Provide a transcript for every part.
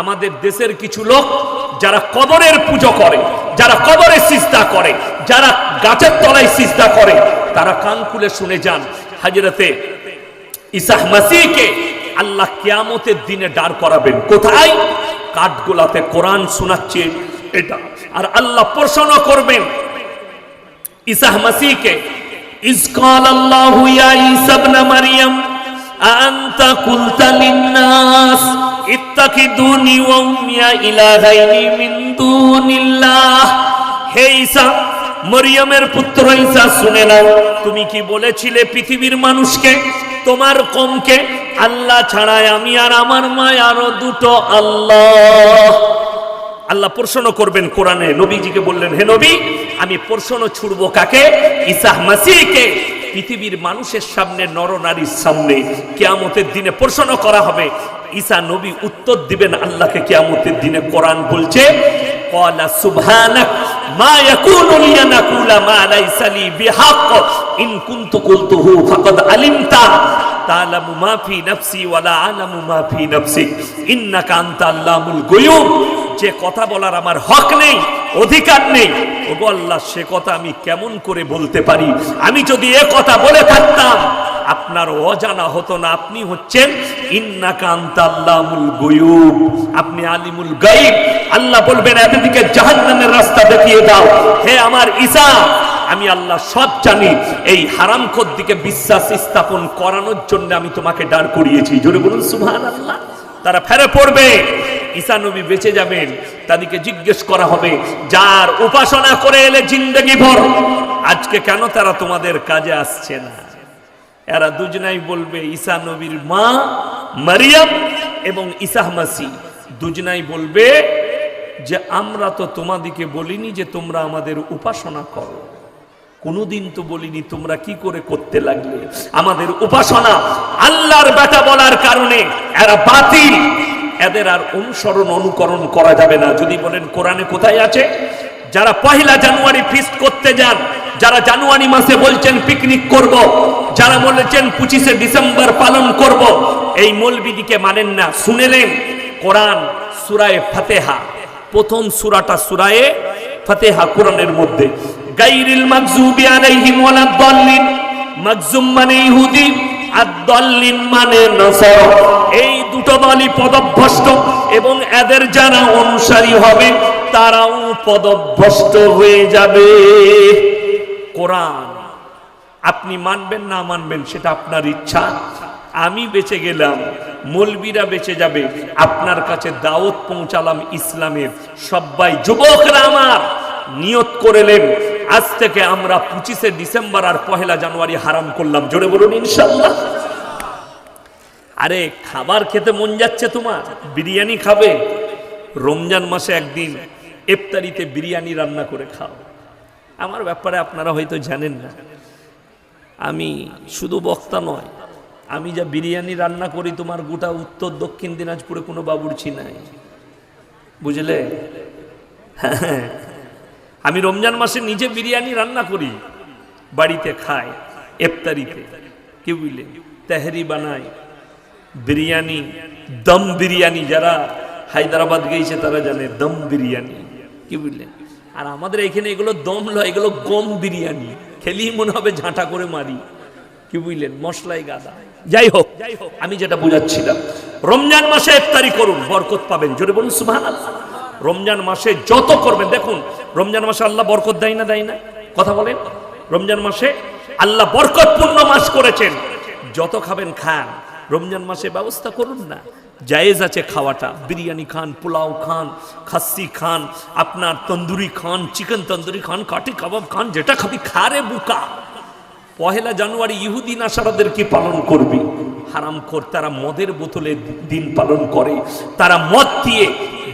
আমাদের দেশের কিছু লোক যারা কবরের পুজো করে, যারা কবরের সিস্তা করে, যারা গাছের তলায় সিস্তা করে, তারা কান খুলে শুনে যান, হাজিরাতে ইসাহ মাসিকে আল্লাহ কেয়ামতের দিনে দাঁড় করাবেন। কোথায়? কাঠগোলাতে কোরআন শোনাচ্ছে এটা। আর আল্লাহ প্রশ্ন করবেন ইসাহ মাসিকে ইসকাল আল্লাহ ইয়া ইসাবনা মারিয়াম? أأنت قلت للناس اتخذوني وأمي إلهين من دون الله হে ঈসা মরিয়মের পুত্র ঈসা শুনে নাও তুমি কি বলেছিলে পৃথিবীর মানুষকে তোমার কমকে আল্লাহ ছাড়াই আমি আর আমার মা আরো দুটো আল্লাহ আল্লাহ প্রশ্ন করবেন কোরআনে নবীজিকে বললেন হে নবী আমি প্রশ্ন ছুড়ব কাকে ইসাহ মাসিকে পৃথিবীর মানুষের সামনে নরনারীর সামনে কেয়ামতের দিনে প্রশ্ন করা হবে, ঈসা নবী উত্তর দিবেন আল্লাহকে কেয়ামতের দিনে কোরআন বলছে কুলতুহু আলামু যে কথা বলার আমার হক নেই অধিকার নেই। ওগো আল্লাহ, সে কথা আমি কেমন করে বলতে পারি? আমি যদি এ কথা বলে থাকতাম, আপনার অজানা হতো না। আপনি হচ্ছেন আপনি আলিমুল গাইব আল্লাহ বলবেন এতদিকে জাহান্নামের রাস্তা দেখিয়ে দাও। হে আমার ঈসা, আমি আল্লাহ সব জানি। এই হারামখোর দিকে বিশ্বাস স্থাপন করানোর জন্য আমি তোমাকে দাঁড় করিয়েছি। জোরে বলুন, সুবহানাল্লাহ। তারা ফেরে পড়বে। ঈসা নবী বেঁচে যাবেন। তাদেরকে জিজ্ঞেস করা হবে, যার উপাসনা করে এলে জিন্দগি ভর। আজকে কেন তারা তোমাদের কাজে আসছে না? এরা দুজনাই বলবে, ঈসা নবীর মা মারিয়াম এবং ইসাহ মাসি। দুজনাই বলবে যে, আমরা তো তোমাদিকে বলিনি যে তোমরা আমাদের উপাসনা করো। কোনোদিন তো বলিনি তোমরা কি করে করতে লাগলে। আমাদের উপাসনা আল্লাহর বেটা বলার কারণে এরা বাতিল। এদের আর অনুসরণ, অনুকরণ করা যাবে না। যদি বলেন, কোরআনে কোথায় আছে? যারা পহেলা জানুয়ারি ফিস্ট করতে যান, যারা জানুয়ারি মাসে বলছেন পিকনিক করব, যারা বলেছেন পঁচিশে ডিসেম্বর পালন করব, এই মলবিদিকে মানেন না। শুনেলেন, কোরআন সুরায়ে ফাতেহা, প্রথম সুরাটা সুরায়ে ফাতেহা কোরআনের মধ্যে। গাইরিল মাকজুবি আলাইহিম ওয়ালাদ দাল্লিন মাকজুম মানে ইহুদি, আর দল্লিন মানে নসর। এই দলই পদভ্রষ্ট এবং এদের যারা অনুসারী হবে, তারাও পদভ্রষ্ট হয়ে যাবে। কোরআন, আপনি মানবেন না মানবেন সেটা আপনার ইচ্ছা। আমি বেঁচে গেলাম, মলবিরা বেঁচে যাবে, আপনার কাছে দাওয়াত পৌঁছালাম ইসলামের। সবাই যুবকরা আমার, নিয়ত করেলেন আজ থেকে আমরা পঁচিশে ডিসেম্বর আর পহেলা জানুয়ারি হারাম করলাম। জোরে বলুন ইনশাল্লাহ। আরে খাবার খেতে মন যাচ্ছে তোমার? বিরিয়ানি খাবে? রমজান মাসে একদিন ইফতারিতে বিরিয়ানি রান্না করে খাও। আমার ব্যাপারে আপনারা হয়তো জানেন না। আমি শুধু বক্তা নয়, আমি যা বিরিয়ানি রান্না করি তোমার গোটা উত্তর দক্ষিণ দিনাজপুরে কোনো বাবুর্চি নাই। বুঝলে? হ্যাঁ। আমি রমজান মাসে নিজে বিরিয়ানি রান্না করি, বাড়িতে খাই এফতারিতে কি বুঝলে? তেহরি বানাই বিরিয়ানি, দম বিরিয়ানি যারা হায়দ্রাবাদ গিয়েছে তারা জানে, দম বিরিয়ানি। কি বুঝলেন আর আমাদের এখানে এগুলো দম লয় এগুলো গম বিরিয়ানি। খেলেই মনে হবে ঝাঁটা করে মারি। কি বুঝলেন? মশলাই গাদা। যাই হোক যাই হোক আমি যেটা বুঝাচ্ছিলাম, রমজান মাসে ইফতারি করুন, বরকত পাবেন। জোরে বলুন, সুবহানাল্লাহ। রমজান মাসে যত করবেন, দেখুন, রমজান মাসে আল্লাহ বরকত দেয় না দেয় না? কথা বলেন? রমজান মাসে আল্লাহ বরকতপূর্ণ মাস করেছেন। যত খাবেন, খান। রমজান মাসে ব্যবস্থা করুন না। জায়েজ আছে খাওয়াটা। বিরিয়ানি খান, পোলাও খান, খাসি খান, আপনার তন্দুরি খান, চিকেন তন্দুরি খান কাটি কাবাব খান, যেটা খাবি, খারে বুকা। পহেলা জানুয়ারি ইহুদি নাসারাদের কি পালন করবি। হারাম কর তারা মদের বোতলে দিন পালন করে। তারা মদ দিয়ে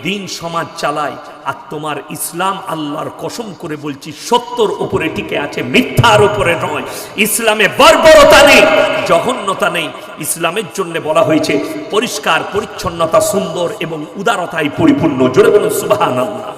দিন সমাজ চালায়। আর তোমার ইসলাম আল্লাহর কসম করে বলছি, সত্যর উপরে টিকে আছে, মিথ্যার উপরে নয়। ইসলামে বর্বরতা নেই, জঘন্যতা নেই। ইসলামের জন্য বলা হয়েছে, পরিষ্কার, পরিচ্ছন্নতা, সুন্দর এবং উদারতায় পরিপূর্ণ। জোরে বলুন সুবাহ আল্লাহ